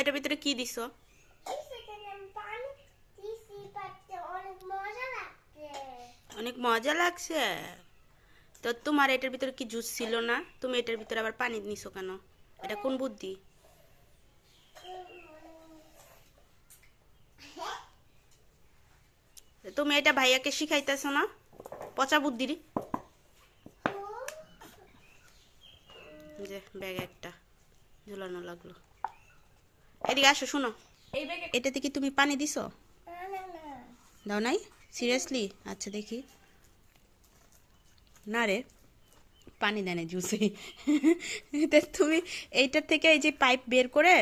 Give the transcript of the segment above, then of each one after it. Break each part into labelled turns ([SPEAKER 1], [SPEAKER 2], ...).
[SPEAKER 1] এটার ভিতরে কি দিছো?
[SPEAKER 2] অনেক মজা লাগছে।
[SPEAKER 1] তো তোমার এটার ভিতরে কি জুস ছিল না? তুমি এটার ভিতরে আবার পানি নিছো কেন? এটা কোন বুদ্ধি? তুমি এটা ভাইয়াকে শিখাইতেছো না? পচা বুদ্ধিরই যে ব্যাগ একটা ঝুলানো লাগল। এদিকে আসো, শোনো। এটাতে কি তুমি পানি দিছো? দাও নাই? সিরিয়াসলি আচ্ছা দেখি। না রে, পানি দেয় না জুসে তুমি এইটার থেকে এই যে পাইপ বের করে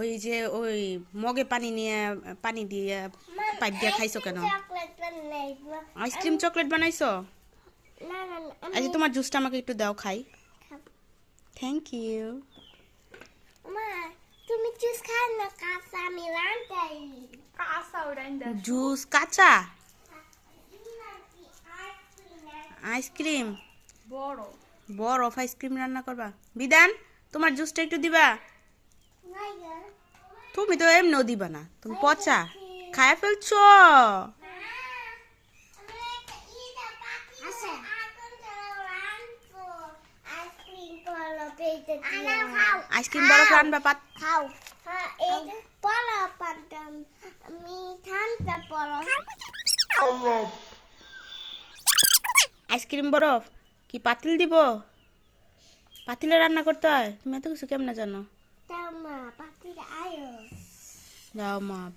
[SPEAKER 1] ওই যে ওই মগে পানি নিয়ে, পানি দিয়ে পাইপ দিয়ে খাইছো কেন? আইসক্রিম চকলেট বানাইছো? আচ্ছা তোমার জুসটা আমাকে একটু দাও, খাই। থ্যাংক ইউ
[SPEAKER 2] তুমি জুস খাও না কাঁচা
[SPEAKER 3] কাঁচা
[SPEAKER 1] জুস কাঁচা আইসক্রিম
[SPEAKER 3] বড়
[SPEAKER 1] বরফ আইসক্রিম রান্না করবা। বিধান তোমার জুসটা একটু দিবা। তুমি তো এমনিও দিবা না। তুমি পচা। খায়া ফেলছো। আইসক্রিম পাত।
[SPEAKER 2] খাও হ্যাঁ
[SPEAKER 1] আইসক্রিম বরফ কি পাতিল দিব? পাতিলে রান্না করতে হয়? তুমি এত কিছু কেমন জানো? যাও মা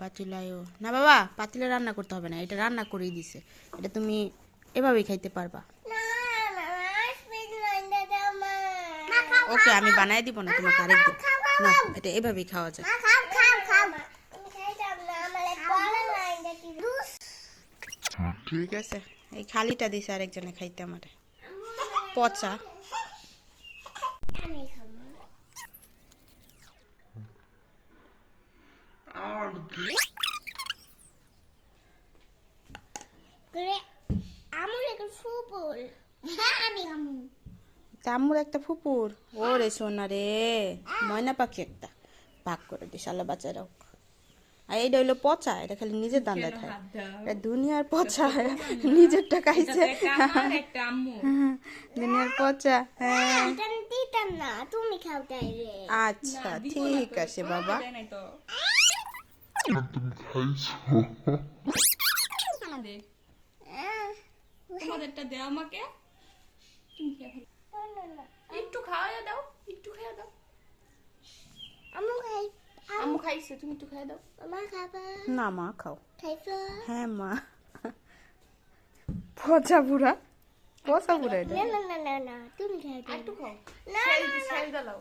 [SPEAKER 1] পাতিল আয়ো। না বাবা পাতিলে রান্না করতে হবে না এটা রান্না করেই দিছে। এটা তুমি এভাবেই খাইতে পারবা
[SPEAKER 2] না না আইসক্রিম রান্না দাও মা
[SPEAKER 1] ওকে আমি বানাই দিব না তোমাকে আরেকদিন না এটা এভাবেই খাওয়া যায়। ঠিক আছে। এই খালিটা দিছে আরেকজনে খাইতে আমার। পচা।
[SPEAKER 2] এখন হ্যাঁ আমি খাব
[SPEAKER 1] তাম্মুর একটা ফুপুর। ওরে সোনা রে ময়না পাখি একটা। পাক করে দিস আল্লাহ বাচ্চারাও আর এইটা হইল পচা এটা খালি নিজের দান দেখায়।
[SPEAKER 3] হাত দাও?
[SPEAKER 1] এটা দুনিয়ার পচা নিজেরটা খাইছে।
[SPEAKER 3] একটা আমার একটা আম্মু।
[SPEAKER 1] দুনিয়ার পচা হ্যাঁ। আচ্ছা ঠিক আছে বাবা।
[SPEAKER 3] তোমাদেরটা দে আমাকে তুমি খেয়ে ফেলো।
[SPEAKER 2] না না
[SPEAKER 3] একটু খাওয়া দাও একটু খেয়ে দাও
[SPEAKER 2] আমি খাই
[SPEAKER 3] খাইছে তুমি একটু খেয়ে দাও।
[SPEAKER 2] মা খাবা?
[SPEAKER 1] না মা খাও।
[SPEAKER 2] খাইছো?
[SPEAKER 1] হ্যাঁ মা। পচা বুড়া পচা বুড়া এটা?
[SPEAKER 2] না না না না তুমি খাই
[SPEAKER 3] আর একটু খাও।
[SPEAKER 2] না,
[SPEAKER 3] না না। দাও।